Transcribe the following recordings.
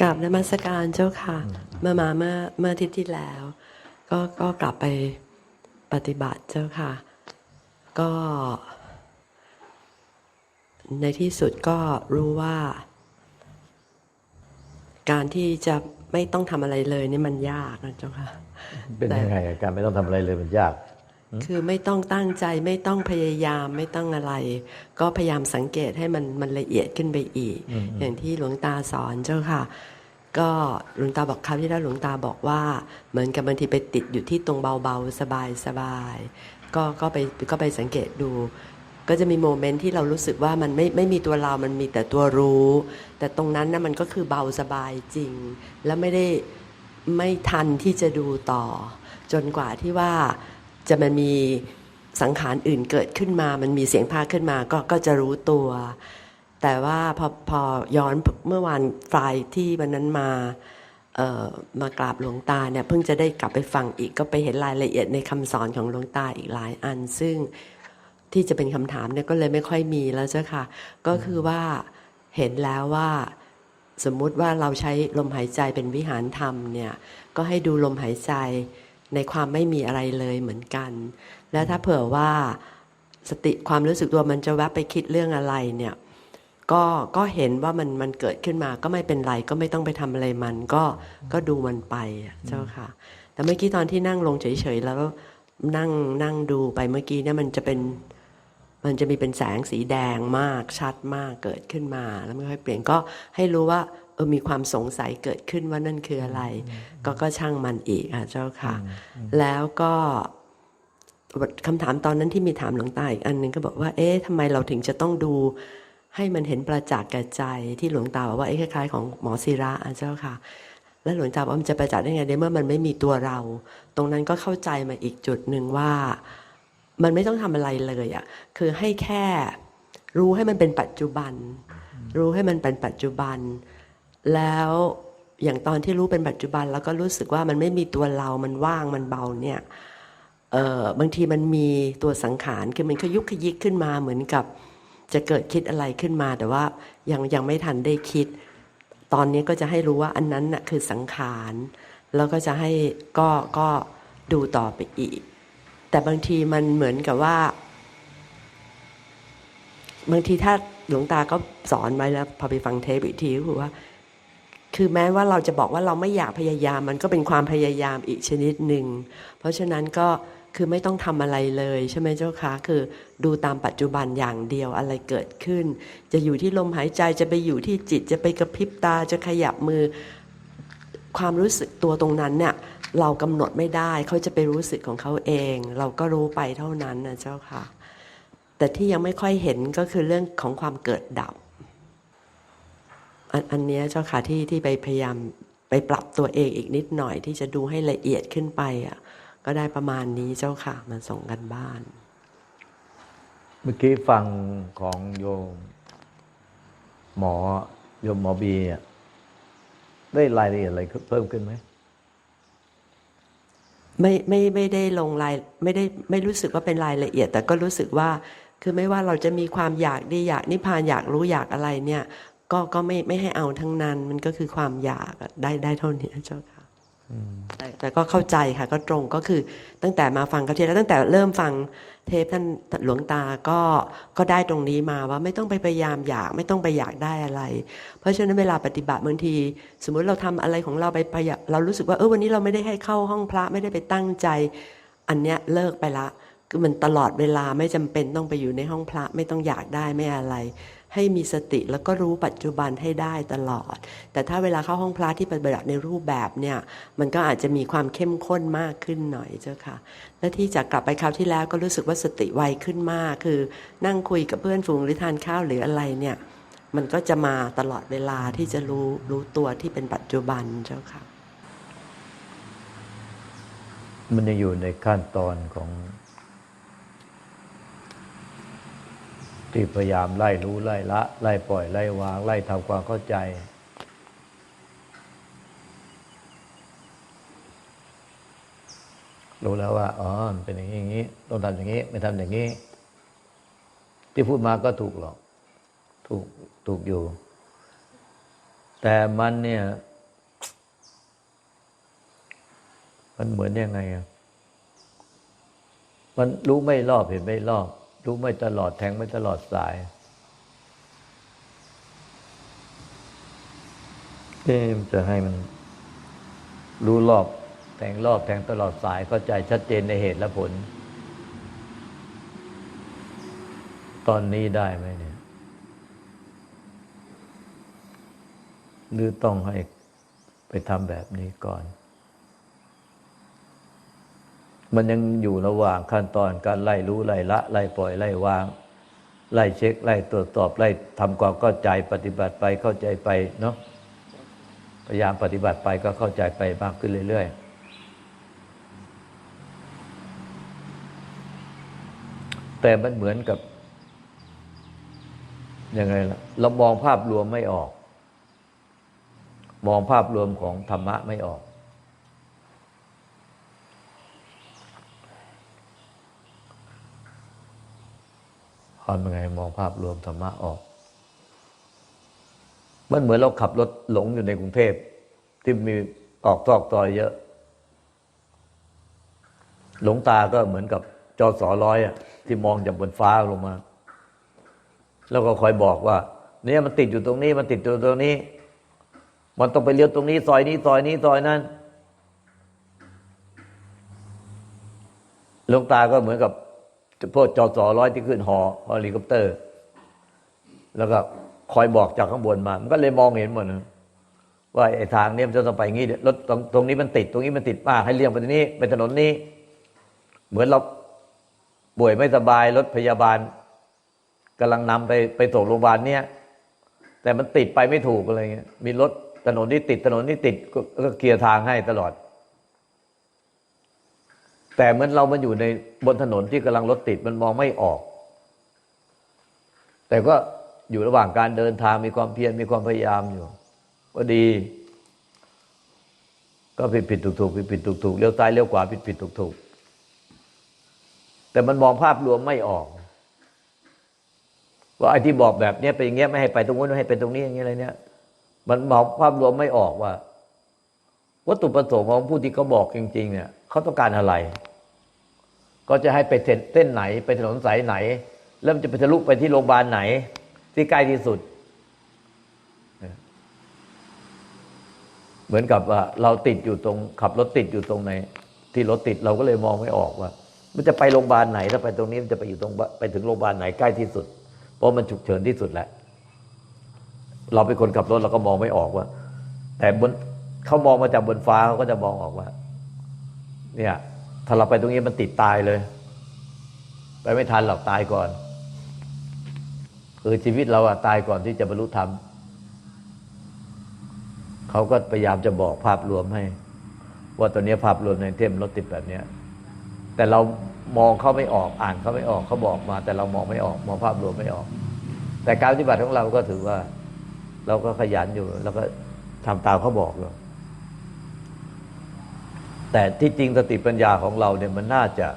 กราบนมัสการเจ้าค่ะ เมื่อมาเมื่อเมื่ออาทิตย์ที่แล้ว ก็ก็กลับไปปฏิบัติเจ้าค่ะ ก็ ในที่สุดก็รู้ว่า การที่จะไม่ต้องทำอะไรเลยนี่มันยากนะเจ้าค่ะ เป็นยังไงอะการไม่ต้องทำอะไรเลยมันยาก คือไม่ต้องตั้งใจไม่ต้องพยายามไม่ต้องอะไร ก็พยายามสังเกตให้มันมันละเอียดขึ้นไปอีก อย่างที่หลวงตาสอนเจ้าค่ะ ก็หลวงตาบอกคราวที่แล้วหลวงตาบอกว่า เหมือนกับบางทีไปติดอยู่ที่ตรงเบาๆ สบายๆก็ก็ไปก็ไปสังเกตดู ก็จะมีโมเมนต์ที่เรารู้สึกว่ามันไม่ไม่มีตัวเรา มันมีแต่ตัวรู้ แต่ตรงนั้นนะมันก็คือเบาสบายจริง แล้วไม่ได้ไม่ทันที่จะดูต่อ จนกว่าที่ว่า จะมันมีสังขารอื่นเกิดขึ้นมา มันมีเสียงพาขึ้นมาก็ก็จะรู้ตัว แต่ว่าพอพอย้อนเมื่อวานฟลายที่วันนั้นมาเอ่อมากราบหลวงตาเนี่ยเพิ่งจะได้กลับไปฟังอีกก็ไปเห็นรายละเอียดในคำสอนของหลวงตาอีกหลายอัน ซึ่งที่จะเป็นคำถามเนี่ยก็เลยไม่ค่อยมีแล้วเจ้าค่ะ ก็คือว่าเห็นแล้วว่าสมมุติว่าเราใช้ลมหายใจเป็นวิหารธรรมเนี่ยก็ให้ดูลมหายใจ ในความไม่มีอะไรเลยเหมือนกัน และถ้าเผื่อว่าสติความรู้สึกตัวมันจะแวบไปคิดเรื่องอะไรเนี่ยก็ก็เห็นว่ามันมันเกิดขึ้นมาก็ไม่เป็นไรก็ไม่ต้องไปทำอะไรมัน ก็ก็ดูมันไปเจ้าค่ะ แต่เมื่อกี้ตอนที่นั่งลงเฉยๆแล้วนั่งนั่งดูไปเมื่อกี้เนี่ยมันจะเป็นมันจะมีเป็นแสงสีแดงมากชัดมากเกิดขึ้นมา แล้วไม่ค่อยเปลี่ยนก็ให้รู้ว่า เออมีความสงสัยเกิดขึ้นว่านั่นคืออะไร ก็ก็ช่างมันอีกอะเจ้าค่ะ แล้วก็คำถามตอนนั้นที่มีถามหลวงตาอีกอันหนึงก็บอกว่า เอ๊ะทำไมเราถึงจะต้องดูให้มันเห็นประจักษ์แก่ใจที่หลวงตาบอกว่าไอ้คล้ายๆของหมอศิระอะเจ้าค่ะ แล้วหลวงตาบอกว่ามันจะประจักษ์ได้ไงในเมื่อมันไม่มีตัวเรา ตรงนั้นก็เข้าใจมาอีกจุดหนึ่งว่า มันไม่ต้องทำอะไรเลยอะคือให้แค่รู้ให้มันเป็นปัจจุบัน รู้ให้มันเป็นปัจจุบัน แล้วอย่างตอนที่รู้เป็นปัจจุบัน แล้วก็รู้สึกว่ามันไม่มีตัวเรามันว่างมันเบาเนี่ยเออบางทีมันมีตัวสังขารคือมันขยุกขยิกขึ้นมาเหมือนกับจะเกิดคิดอะไรขึ้นมา แต่ว่ายังยังไม่ทันได้คิด ตอนนี้ก็จะให้รู้ว่าอันนั้นน่ะคือสังขารแล้วก็จะให้ก็ก็ดูต่อไปอีก แต่บางทีมันเหมือนกับว่า บางทีถ้าหลวงตาก็สอนไว้แล้ว พอไปฟังเทปอีกทีก็คือว่า คือแม้ว่าเราจะบอกว่าเราไม่อยากพยายาม มันก็เป็นความพยายามอีกชนิดหนึ่ง เพราะฉะนั้นก็คือไม่ต้องทำอะไรเลยใช่ไหมเจ้าคะคือดูตามปัจจุบันอย่างเดียวอะไรเกิดขึ้น จะอยู่ที่ลมหายใจจะไปอยู่ที่จิตจะไปกระพริบตาจะขยับมือ ความรู้สึกตัวตรงนั้นเนี่ยเรากำหนดไม่ได้เขาจะไปรู้สึกของเขาเอง เราก็รู้ไปเท่านั้นนะเจ้าค่ะ แต่ที่ยังไม่ค่อยเห็นก็คือเรื่องของความเกิดดับ อันอันเนี้ยเจ้าค่ะที่ที่ไปพยายามไปปรับตัวเองอีกนิดหน่อยที่จะดูให้ละเอียดขึ้นไปอะก็ได้ประมาณนี้เจ้าค่ะมาส่งกันบ้าน เมื่อกี้ฟังของโยมหมอโยมหมอบีอะได้รายละเอียดอะไรเพิ่มขึ้นไหมไม่ไม่ไม่ได้ลงรายไม่ได้ไม่รู้สึกว่าเป็นรายละเอียด แต่ก็รู้สึกว่าคือไม่ว่าเราจะมีความอยากดีอยากนิพพานอยากรู้อยากอะไรเนี่ย ก็ก็ไม่ไม่ให้เอาทั้งนั้น มันก็คือความอยากอะได้ได้เท่านี้เจ้าค่ะแต่แต่ก็เข้าใจค่ะ ก็ตรงก็คือตั้งแต่มาฟังเขาทีแล้วตั้งแต่เริ่มฟังเทปท่านหลวงตาก็ก็ได้ตรงนี้มาว่าไม่ต้องไปพยายามอยากไม่ต้องไปอยากได้อะไร เพราะฉะนั้นเวลาปฏิบัติบางที สมมุติเราทำอะไรของเราไปพยายามเรารู้สึกว่าเออวันนี้เราไม่ได้ให้เข้าห้องพระไม่ได้ไปตั้งใจ อันเนี้ยเลิกไปละ คือมันตลอดเวลาไม่จำเป็นต้องไปอยู่ในห้องพระไม่ต้องอยากได้ไม่อะไร ให้มีสติแล้วก็รู้ปัจจุบันให้ได้ตลอด แต่ถ้าเวลาเข้าห้องพระที่ปฏิบัติในรูปแบบเนี่ยมันก็อาจจะมีความเข้มข้นมากขึ้นหน่อยเจ้าค่ะ และที่จะกลับไปคราวที่แล้วก็รู้สึกว่าสติไวขึ้นมาก คือนั่งคุยกับเพื่อนฝูงหรือทานข้าวหรืออะไรเนี่ยมันก็จะมาตลอดเวลาที่จะรู้รู้ตัวที่เป็นปัจจุบันเจ้าค่ะ มันยังอยู่ในขั้นตอนของ ที่พยายามไล่รู้ไล่ละ ไล่ปล่อยไล่วาง ไล่ทำความเข้าใจ รู้แล้วว่าอ๋อเป็นอย่างนี้อย่างนี้ต้องทำอย่างนี้ ไม่ทำอย่างนี้ ที่พูดมาก็ถูกหรอก ถูกถูกอยู่ แต่มันเนี่ย มันเหมือนยังไงอะมันรู้ไม่รอบเห็นไม่รอบ รู้ไม่ตลอดแทงไม่ตลอดสายเอ๊จะให้มัน รู้รอบแทงรอบแทงตลอดสายเข้าใจชัดเจนในเหตุและผล ตอนนี้ได้ไหมเนี่ย หรือต้องให้ไปทำแบบนี้ก่อน มันยังอยู่ระหว่างขั้นตอนการไล่รู้ไล่ละ ไล่ปล่อยไล่วาง ไล่เช็ค ไล่ตรวจสอบไล่ทำความเข้าใจปฏิบัติไปเข้าใจไปเนาะพยายามปฏิบัติไปก็เข้าใจไปมากขึ้นเรื่อยๆ แต่มันเหมือนกับยังไงล่ะเรามองภาพรวมไม่ออก มองภาพรวมของธรรมะไม่ออก ทำยังไงมองภาพรวมธรรมะออก มันเหมือนเราขับรถหลงอยู่ในกรุงเทพที่มีออกตอกซอยเยอะ หลงตาก็เหมือนกับจอสอร้อยอะที่มองจากบนฟ้าลงมา แล้วก็คอยบอกว่า เนี่ยมันติดอยู่ตรงนี้ มันติดอยู่ตรงนี้ มันต้องไปเลี้ยวตรงนี้ซอยนี้ซอยนี้ซอยนั้นหลวงตาก็เหมือนกับ พวกจอสอร้อยที่ขึ้นหอเฮลิคอปเตอร์ แล้วก็คอยบอกจากข้างบนมา มันก็เลยมองเห็นหมดนะว่าไอ้ทางเนี้ยมันจะต้องไปงี้รถตรงตรงนี้มันติด ตรงนี้มันติดมากให้เลี่ยงไปตรงนี้ไปถนนนี้ เหมือนเราป่วยไม่สบายรถพยาบาลกำลังนำไปไปส่งโรงพยาบาลเนี้ยแต่มันติดไปไม่ถูกอะไรเงี้ยมีรถถนนที่ติดถนนที่ติดก็เคลียร์ทางให้ตลอด แต่เหมือนเรามันอยู่ในบนถนนที่กำลังรถติดมันมองไม่ออก แต่ก็อยู่ระหว่างการเดินทางมีความเพียรมีความพยายามอยู่ก็ดี ก็ผิดผิดถูกถูกผิดผิดถูกถูกเลี้ยวซ้ายเลี้ยวขวาผิดผิดถูกถูกแต่มันมองภาพรวมไม่ออก ว่าไอ้ที่บอกแบบเนี้ยเป็นอย่างเงี้ยไม่ให้ไปตรงนู้นไม่ให้เป็นตรงนี้อย่างเงี้ยอะไรเนี้ยมันมองภาพรวมไม่ออกว่า วัตถุประสงค์ของผู้ที่เขาบอกจริง ๆ เนี่ย เขาต้องการอะไร ก็จะให้ไปเส้นไหน ไปถนนสายไหนแล้วมันจะไปทะลุไปที่โรงพยาบาลไหน ที่ใกล้ที่สุด เหมือนกับว่าเราติดอยู่ตรง ขับรถติดอยู่ตรงไหน ที่รถติดเราก็เลยมองไม่ออกว่า มันจะไปโรงพยาบาลไหน ถ้าไปตรงนี้มันจะไปอยู่ตรงไปถึงโรงพยาบาลไหนใกล้ที่สุด เพราะมันฉุกเฉินที่สุดแหละเราเป็นคนขับรถเราก็มองไม่ออกว่า แต่บนเขามองมาจากบนฟ้าเขาก็จะมองออกว่า เนี่ยถ้าเราไปตรงนี้มันติดตายเลย ไปไม่ทันหรอกตายก่อนคือชีวิตเราอะตายก่อนที่จะบรรลุธรรมเขาก็พยายามจะบอกภาพรวมให้ ว่าตอนนี้ภาพรวมในเทมรถติดแบบเนี้ยแต่เรามองเขาไม่ออกอ่านเขาไม่ออกเขาบอกมา แต่เรามองไม่ออกมองภาพรวมไม่ออก แต่การปฏิบัติของเราก็ถือว่า เราก็ขยันอยู่ แล้วก็ทำตามเขาบอกเลย แต่ที่จริงสติปัญญาของเราเนี่ยมันน่าจะ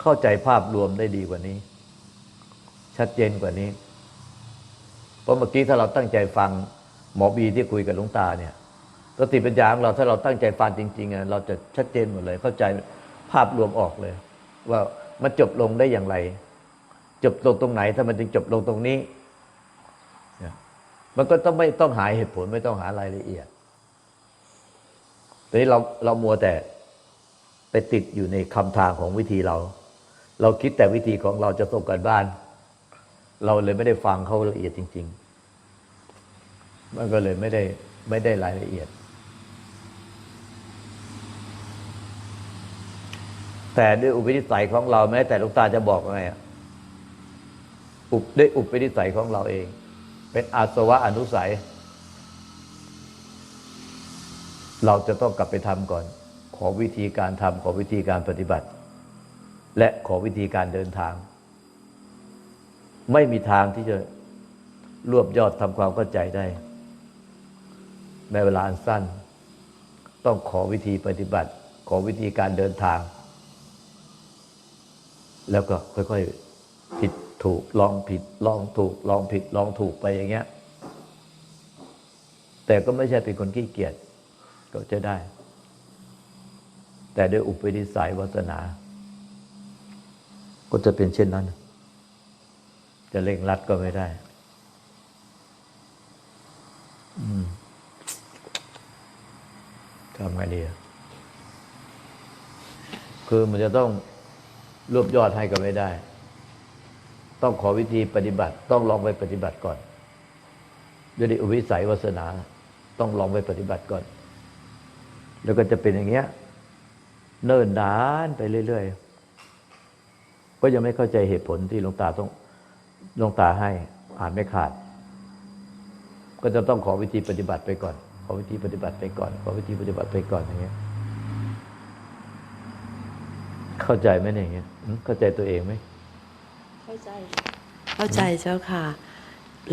เข้าใจภาพรวมได้ดีกว่านี้ ชัดเจนกว่านี้ เพราะเมื่อกี้ถ้าเราตั้งใจฟังหมอบีที่คุยกับหลวงตาเนี่ยสติปัญญาของเราถ้าเราตั้งใจฟังจริงๆอะเราจะชัดเจนหมดเลย เข้าใจภาพรวมออกเลย ว่ามันจบลงได้อย่างไร จบลงตรงไหน ถ้ามันจึงจบลงตรงนี้มันก็ต้องไม่ต้องหาเหตุผลไม่ต้องหารายละเอียด ทีนี้เราเรามัวแต่ไปติดอยู่ในคำทางของวิธีเรา เราคิดแต่วิธีของเราจะส่งกันบ้าน เราเลยไม่ได้ฟังเขาละเอียดจริง ๆ มันก็เลยไม่ได้ไม่ได้รายละเอียด แต่ด้วยอุปนิสัยของเราแม้แต่ลูกตาจะบอกไงอะอุปด้วยอุปนิสัยของเราเอง เป็นอาสวะอนุสัย เราจะต้องกลับไปทำก่อน ขอวิธีการทำขอวิธีการปฏิบัติ และขอวิธีการเดินทาง ไม่มีทางที่จะรวบยอดทำความเข้าใจได้ในเวลาอันสั้น ต้องขอวิธีปฏิบัติ ขอวิธีการเดินทาง แล้วก็ค่อยๆผิดถูกลองผิดลองถูกลองผิดลองถูกไปอย่างเงี้ย แต่ก็ไม่ใช่เป็นคนขี้เกียจ ก็จะได้ แต่ด้วยอุปนิสัยวาสนา ก็จะเป็นเช่นนั้น จะเร่งรัดก็ไม่ได้อืทำไงดีคือมันจะต้องรวบยอดให้ก็ไม่ได้ ต้องขอวิธีปฏิบัติ ต้องลองไปปฏิบัติก่อน ด้วยอุปวิสัยวาสนา ต้องลองไปปฏิบัติก่อน แล้วก็จะเป็นอย่างเงี้ย เนิ่นนานไปเรื่อยๆ ก็ยังไม่เข้าใจเหตุผลที่หลวงตาต้องหลวงตาให้อ่านไม่ขาด ก็จะต้องขอวิธีปฏิบัติไปก่อน ขอวิธีปฏิบัติไปก่อน ขอวิธีปฏิบัติไปก่อนอย่างเงี้ย เข้าใจไหมเนี่ยอย่างเงี้ยอืมเข้าใจตัวเองไหมเข้าใจ เข้าใจเจ้าค่ะ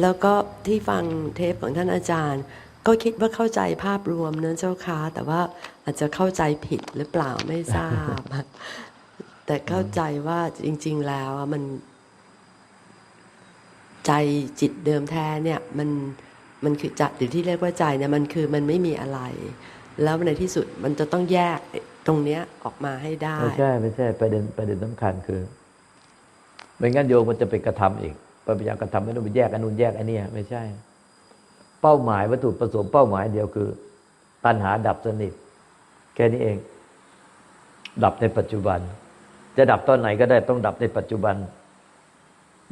แล้วก็ที่ฟังเทปของท่านอาจารย์ ก็คิดว่าเข้าใจภาพรวมเนื้อเจ้าค่ะแต่ว่าอาจจะเข้าใจผิดหรือเปล่าไม่ทราบ แต่เข้าใจว่าจริง ๆ แล้วมัน ใจจิตเดิมแท้เนี่ย มันมันคือจัดหรือที่เรียกว่าใจเนี่ยมันคือมันไม่มีอะไร แล้วในที่สุดมันจะต้องแยกตรงเนี้ยออกมาให้ได้ ไม่ใช่ไม่ใช่ประเด็นประเด็นสำคัญคือไม่งั้นโยมมันจะไปกระทำอีกพยายามกระทำไม่ต้องไปแยกอันนู้นแยกอันนี้ไม่ใช่ เป้าหมายวัตถุประสงค์เป้าหมายเดียวคือ ตัณหาดับสนิท แค่นี้เอง ดับในปัจจุบัน จะดับตอนไหนก็ได้ต้องดับในปัจจุบัน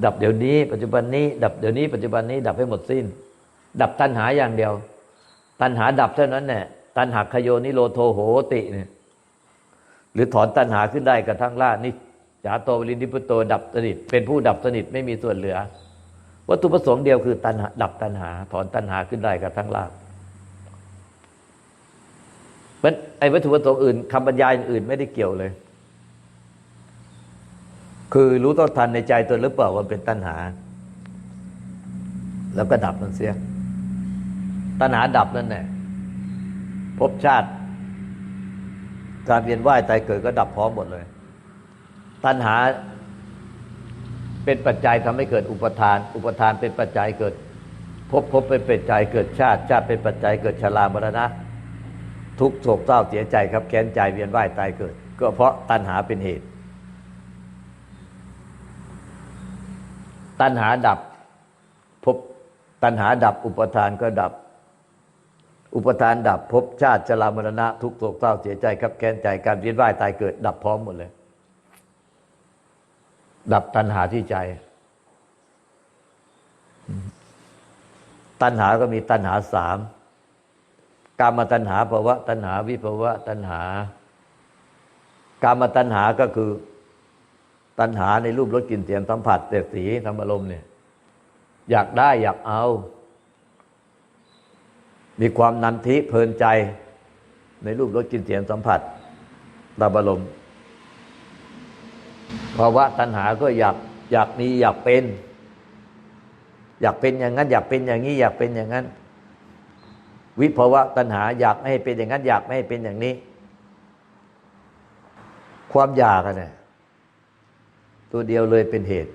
ดับเดี๋ยวนี้ ปัจจุบันนี้ ดับเดี๋ยวนี้ ปัจจุบันนี้ ดับให้หมดสิ้น ดับตัณหาอย่างเดียว ตัณหาดับเท่านั้นแหละตัณหาขโยนิโรโทโหติเนี่ยหรือถอนตัณหาขึ้นได้กระทั่งละนิจาโตวลินทิพุโตดับสนิท เป็นผู้ดับสนิทไม่มีส่วนเหลือ วัตถุประสงค์เดียวคือตัณหาดับตัณหา ถอนตัณหาขึ้นได้กระทั่งละมันไอ้วัตถุประสงค์อื่นคำบรรยายอื่นไม่ได้เกี่ยวเลย คือรู้ต้นทันในใจตัวหรือเปล่าว่าเป็นตัณหา แล้วก็ดับมันเสีย ตัณหาดับนั่นแหละภพชาติการเวียนว่ายตายเกิดก็ดับพร้อมหมดเลย ตัณหา เป็นปัจจัยทำให้เกิดอุปทาน อุปทานเป็นปัจจัยเกิดพภพบเป็นปัจจัยเกิดชาติ ชาติเป็นปัจจัยเกิดชรามรณะ ทุกโศกเศร้าเสียใจครับแค้นใจเวียนว่ายตายเกิด ก็เพราะตัณหาเป็นเหตุ ตัณหาดับภพตัณหาดับอุปทานก็ดับ อุปทานดับภพชาติชรามรณะ ทุกโศกเศร้าเสียใจครับแค้นใจการเวียนว่ายตายเกิด ดับพร้อมหมดเลย ดับตัณหาที่ใจ ตัณหาก็มีตัณหาสามกามตัณหาภาวะตัณหาวิภาวะตัณหา กามตัณหาก็คือ ตัณหาในรูปรสกลิ่นเสียงสัมผัสแต่สีธรรมอารมณ์เนี่ย อยากได้อยากเอา มีความนันทิเพลินใจ ในรูปรสกลิ่นเสียงสัมผัสธรรมอารมณ์ ภาวะตัณหาก็อยากอยากมีอยากเป็น อยากเป็นอย่างนั้น อยากเป็นอย่างนี้ อยากเป็นอย่างนั้น วิภาวะตัณหา อยากไม่ให้เป็นอย่างนั้น อยากไม่ให้เป็นอย่างนี้ ความอยากอะเนี่ยตัวเดียวเลยเป็นเหตุ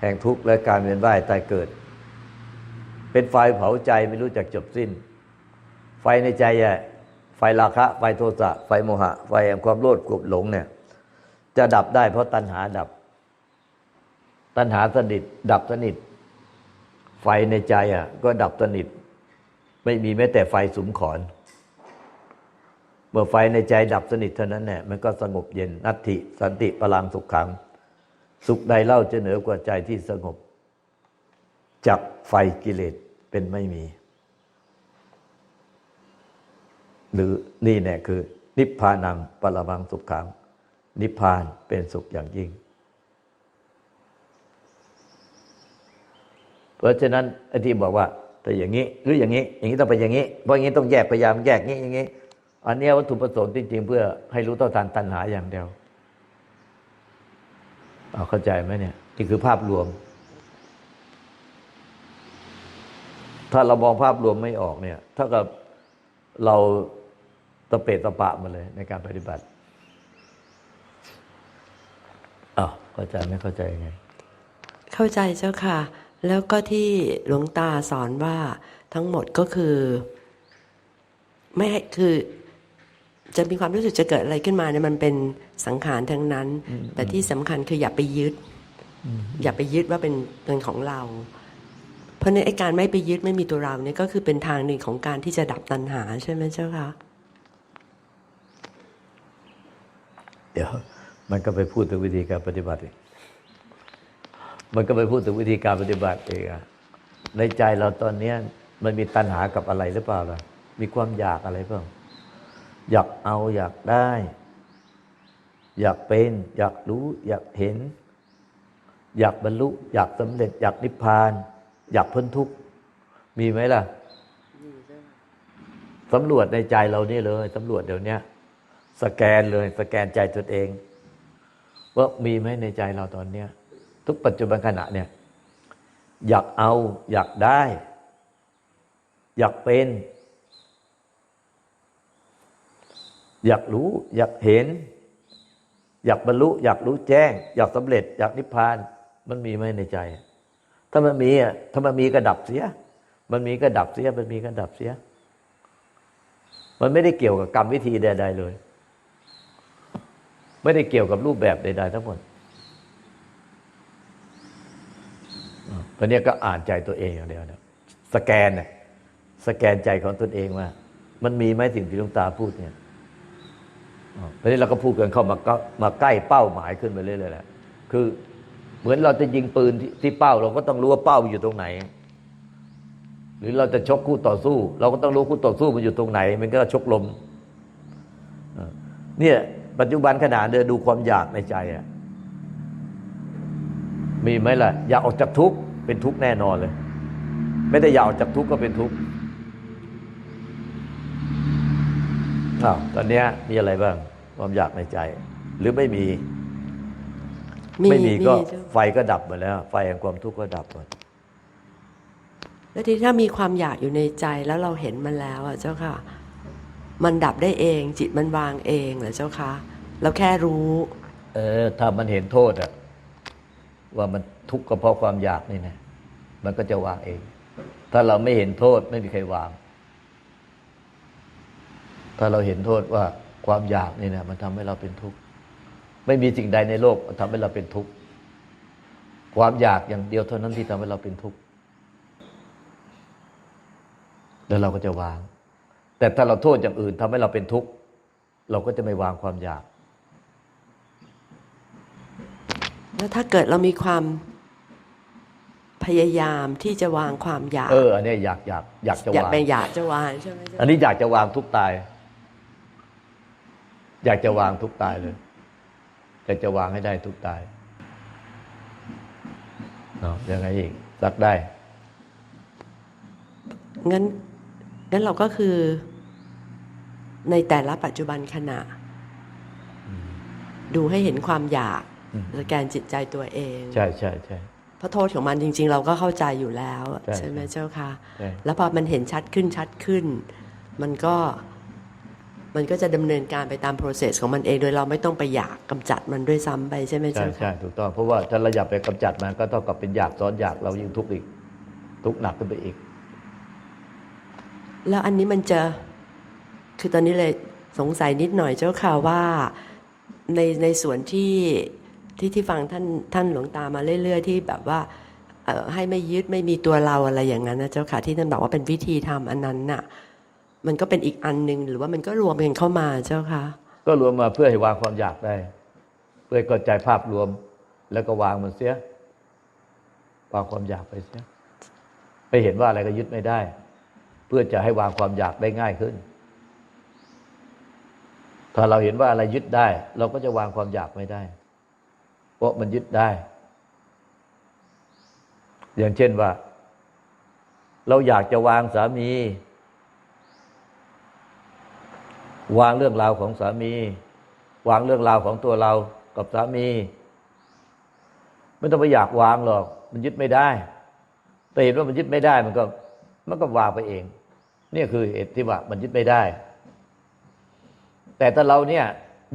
แห่งทุกข์และการเวียนว่ายตายเกิด เป็นไฟเผาใจไม่รู้จักจบสิ้น ไฟในใจอะไฟราคะ ไฟโทสะ ไฟโมหะ ไฟแห่งความโลภกรธหลงเนี่ย จะดับได้เพราะตัณหาดับ ตัณหาสนิท ดับสนิท ไฟในใจอะ ก็ดับสนิท ไม่มีแม้แต่ไฟสุมขอน เมื่อไฟในใจดับสนิทเท่านั้นเนี่ยมันก็สงบเย็นนัตถิสันติพลังสุขขัง สุขใดเล่าจะเหนือกว่าใจที่สงบ จับไฟกิเลสเป็นไม่มี หรือนี่เนี่ยคือ นิพพานังปรมังสุขขัง นิพพานเป็นสุขอย่างยิ่ง เพราะฉะนั้นไอ้ที่บอกว่าแต่อย่างนี้หรืออย่างนี้ อย่างนี้ต้องไปอย่างนี้ เพราะอย่างนี้ต้องแยกพยายามแยกนี้อย่างนี้ อันนี้วัตถุประสงค์จริงๆเพื่อให้รู้เท่าทันตัณหาอย่างเดียวเอาเข้าใจไหมเนี่ยนี่คือภาพรวม ถ้าเรามองภาพรวมไม่ออกเนี่ยเท่ากับเราตะเปะตะปะมาเลยในการปฏิบัติอ้าว เข้าใจไม่เข้าใจยังไง เข้าใจเจ้าค่ะ แล้วก็ที่หลวงตาสอนว่าทั้งหมดก็คือ ไม่ให้คือจะมีความรู้สึกจะเกิดอะไรขึ้นมาเนี่ยมันเป็นสังขารทั้งนั้น แต่ที่สำคัญคืออย่าไปยึด อย่าไปยึดว่าเป็นเป็นของเรา เพราะในนไอ้การไม่ไปยึดไม่มีตัวเราเนี่ยก็คือเป็นทางหนึ่งของการที่จะดับตัณหาใช่ไหมเจ้าคะเดี๋ยว มันก็ไปพูดถึงวิธีการปฏิบัติอีกมันก็ไปพูดถึงวิธีการปฏิบัติเองอะในใจเราตอนเนี้ยมันมีตัณหากับอะไรหรือเปล่าล่ะ มีความอยากอะไรเปล่า อยากเอาอยากได้ อยากเป็น อยากรู้ อยากเห็น อยากบรรลุ อยากสำเร็จ อยากนิพพาน อยากพ้นทุกข์ มีไหมล่ะสำรวจในใจเรานี่เลยสำรวจเดี๋ยวเนี้ยสแกนเลย สแกนใจตนเอง ว่ามีไหมในใจเราตอนเนี้ยทุกปัจจุบันขณะเนี่ย อยากเอา อยากได้ อยากเป็น อยากรู้ อยากเห็น อยากบรรลุ อยากรู้แจ้ง อยากสำเร็จ อยากนิพพาน มันมีไหมในใจ ถ้ามันมีอะถ้ามันมีก็ดับเสีย มันมีก็ดับเสีย มันมีก็ดับเสีย มันไม่ได้เกี่ยวกับกรรมวิธีใดๆเลย ไม่ได้เกี่ยวกับรูปแบบใดๆทั้งหมดตอนนี้ก็อ่านใจตัวเองอย่างเดียวนะสแกนน่ะสแกนใจของตนเองว่า มันมีไหมสิ่งที่ลวงตาพูดเนี่ยตอนนี้เราก็พูดกันเข้ามาก็มาใกล้เป้าหมายขึ้นไปเรื่อยๆแหละคือเหมือนเราจะยิงปืนที่ที่เป้า เราก็ต้องรู้ว่าเป้าอยู่ตรงไหน หรือเราจะชกคู่ต่อสู้ เราก็ต้องรู้คู่ต่อสู้มันอยู่ตรงไหน มันก็ชกลมเนี่ย ปัจจุบันขณะเดินดูความอยากในใจอะมีไหมล่ะ อยากออกจากทุกข์เป็นทุกข์แน่นอนเลย ไม่ได้อยากออกจากทุกข์ก็เป็นทุกข์อ้าวตอนเนี้ยมีอะไรบ้าง ความอยากในใจ หรือไม่มี ไม่มีก็เจ้าไฟก็ดับหมดแล้ว ไฟแห่งความทุกข์ก็ดับหมดแล้วทีนี้ถ้ามีความอยากอยู่ในใจแล้วเราเห็นมันแล้วอะเจ้าค่ะ มันดับได้เอง จิตมันวางเองเหรอเจ้าคะ เราแค่รู้ เออ ถ้ามันเห็นโทษอะว่ามันทุกข์ก็เพราะความอยากนี่นะมันก็จะวางเอง ถ้าเราไม่เห็นโทษไม่มีใครวาง ถ้าเราเห็นโทษว่าความอยากนี่นะมันทำให้เราเป็นทุกข์ไม่มีสิ่งใดในโลกมันทำให้เราเป็นทุกข์ความอยากอย่างเดียวเท่านั้นที่ทำให้เราเป็นทุกข์แล้วเราก็จะวาง แต่ถ้าเราโทษอย่างอื่นทำให้เราเป็นทุกข์เราก็จะไม่วางความอยาก แล้วถ้าเกิดเรามีความพยายามที่จะวางความอยาก เอออันเนี้ยอยากอยากอยากจะอยากวางเป็นอยากจะวางใช่ไหมเจ้าอันนี้อยากจะวางทุกตาย อยากจะวางทุกตายเลยอยากจะวางให้ได้ทุกตายเนาะยังไงอีกสักได้ งั้นงั้นเราก็คือในแต่ละปัจจุบันขณะ ดูให้เห็นความอยากอืม สแกนจิตใจตัวเอง ใช่ใช่ใช่เพราะโทษของมันจริง ๆ เราก็เข้าใจอยู่แล้วใช่ใช่ไหมเจ้าค่ะใช่แล้วพอมันเห็นชัดขึ้นชัดขึ้น มันก็มันก็จะดำเนินการไปตาม process ของมันเองโดยเราไม่ต้องไปอยากกำจัดมันด้วยซ้ำไปใช่ไหมใช่เจ้าใช่ค่ะถูกต้องเพราะว่าถ้าเราอยากไปกำจัดมันก็ต้องกลับเป็นอยากซ้อนอยากเรายิ่งทุกข์อีก ทุกข์หนักขึ้นไปอีก แล้วอันนี้มันจะคือตอนนี้เลยสงสัยนิดหน่อยเจ้าค่ะว่าในในส่วนที่ ที่ที่ฟังท่านท่านหลวงตามาเรื่อยๆ ที่แบบว่าเอให้ไม่ยึดไม่มีตัวเราอะไรอย่างนั้นนะเจ้าค่ะที่ท่านบอกว่าเป็นวิธีทำอันนั้นน่ะ มันก็เป็นอีกอันหนึ่งหรือว่ามันก็รวมกันเข้ามาเจ้าค่ะ ก็รวมมาเพื่อให้วางความอยากได้ เพื่อให้เข้าใจภาพรวมแล้วก็วางมันเสียวางความอยากไปเสียไปเห็นว่าอะไรก็ยึดไม่ได้ เพื่อจะให้วางความอยากได้ง่ายขึ้น ถ้าเราเห็นว่าอะไรยึดได้ เราก็จะวางความอยากไม่ได้ เพราะมันยึดได้ อย่างเช่นว่า เราอยากจะวางสามี วางเรื่องราวของสามี วางเรื่องราวของตัวเรากับสามี ไม่ต้องไปอยากวางหรอก มันยึดไม่ได้ แต่เห็นว่ามันยึดไม่ได้มันก็ มันก็วางไปเองเนี่ยคือเหตุที่ว่ามันยึดไม่ได้ แต่ถ้าเราเนี่ย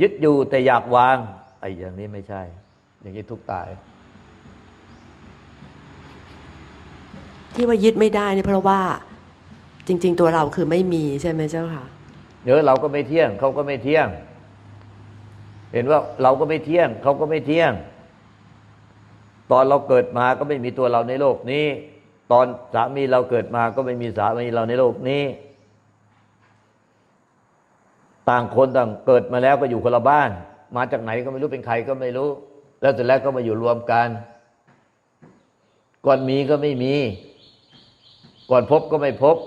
ยึดอยู่แต่อยากวางไอ้อย่างนี้ไม่ใช่ อย่างนี้ทุกข์ตาย ที่ว่ายึดไม่ได้นี่เพราะว่า จริง ๆ ตัวเราคือไม่มีใช่ไหมเจ้าค่ะเดี๋ยวเราก็ไม่เที่ยงเขาก็ไม่เที่ยง เห็นว่าเราก็ไม่เที่ยงเขาก็ไม่เที่ยง ตอนเราเกิดมาก็ไม่มีตัวเราในโลกนี้ ตอนสามีเราเกิดมาก็ไม่มีสามีเราในโลกนี้ ต่างคนต่างเกิดมาแล้วก็อยู่คนละบ้าน มาจากไหนก็ไม่รู้เป็นใครก็ไม่รู้ แล้วเสร็จแล้วก็มาอยู่รวมกัน ก่อนมีก็ไม่มี ก่อนพบก็ไม่พบ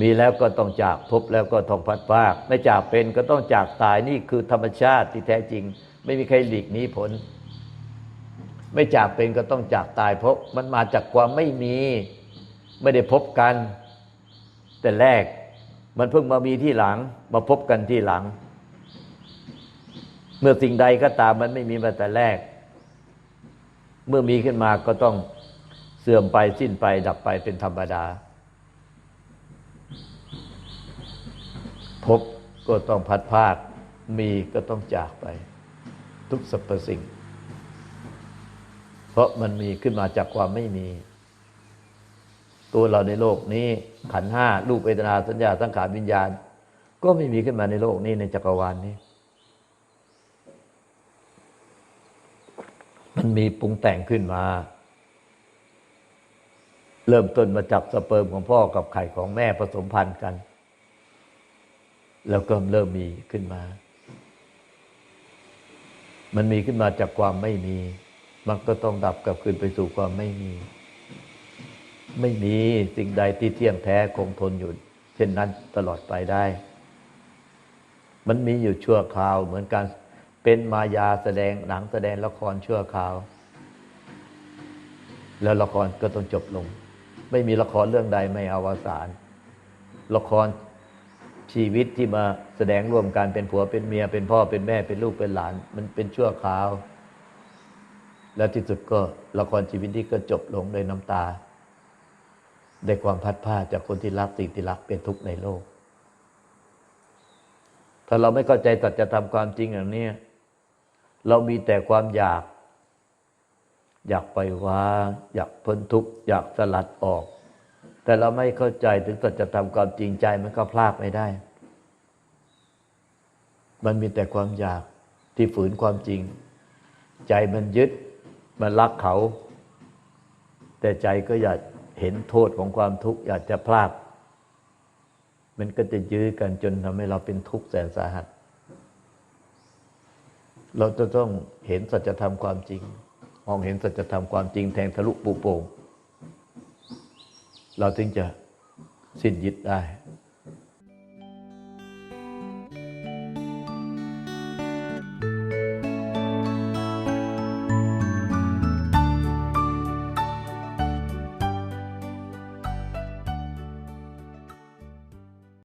มีแล้วก็ต้องจากพบแล้วก็ต้องพัดพากไม่จากเป็นก็ต้องจากตายนี่คือธรรมชาติที่แท้จริง ไม่มีใครหลีกหนีผล ไม่จากเป็นก็ต้องจากตายเพราะมันมาจากความไม่มี ไม่ได้พบกัน แต่แรกมันเพิ่งมามีที่หลัง มาพบกันที่หลัง เมื่อสิ่งใดก็ตามมันไม่มีมาแต่แรก เมื่อมีขึ้นมาก็ต้องเสื่อมไปสิ้นไป ดับไปเป็นธรรมดา พบก็ต้องพัดพากมีก็ต้องจากไป ทุกสรรพสิ่ง เพราะมันมีขึ้นมาจากความไม่มี ตัวเราในโลกนี้ ขันห้ารูปเวทนาสัญญาสังขารวิญญาณ ก็ไม่มีขึ้นมาในโลกนี้ในจักรวาลนี้ มันมีปรุงแต่งขึ้นมา เริ่มต้นมาจากสเปิร์มของพ่อกับไข่ของแม่ผสมพันธุ์กัน แล้วก็เริ่มมีขึ้นมา มันมีขึ้นมาจากความไม่มี มันก็ต้องดับกลับคืนไปสู่ความไม่มี ไม่มีสิ่งใดที่เที่ยงแท้คงทนอยู่ เช่นนั้นตลอดไปได้ มันมีอยู่ชั่วคราวเหมือนการ เป็นมายาแสดงหนังแสดงละครชั่วคราว แล้วละครก็ต้องจบลง ไม่มีละครเรื่องใดไม่อวสานละครชีวิตที่มาแสดงร่วมกันเป็นผัวเป็นเมียเป็นพ่อเป็นแม่เป็นลูกเป็นหลาน มันเป็นชั่วคราว แล้วที่สุดก็ละครชีวิตที่ก็จบลงด้วยน้ำตาได้ความพัดผ้าจากคนที่รักสิ่งที่รักเป็นทุกข์ในโลก ถ้าเราไม่เข้าใจสัจธรรมความจริงอย่างนี้ เรามีแต่ความอยาก อยากไปวางอยากพ้นทุกข์อยากสลัดออก แต่เราไม่เข้าใจถึงสัจธรรมความจริงใจมันก็พลาดไม่ได้ มันมีแต่ความอยากที่ฝืนความจริง ใจมันยึดมันรักเขา แต่ใจก็อยากเห็นโทษของความทุกข์อยากจะพลาด มันก็จะยื้อกันจนทำให้เราเป็นทุกข์แสนสาหัส เราจะต้องเห็นสัจธรรมความจริง มองเห็นสัจธรรมความจริงแทงทะลุปูโปงเราถึงจะสิ้นยึดได้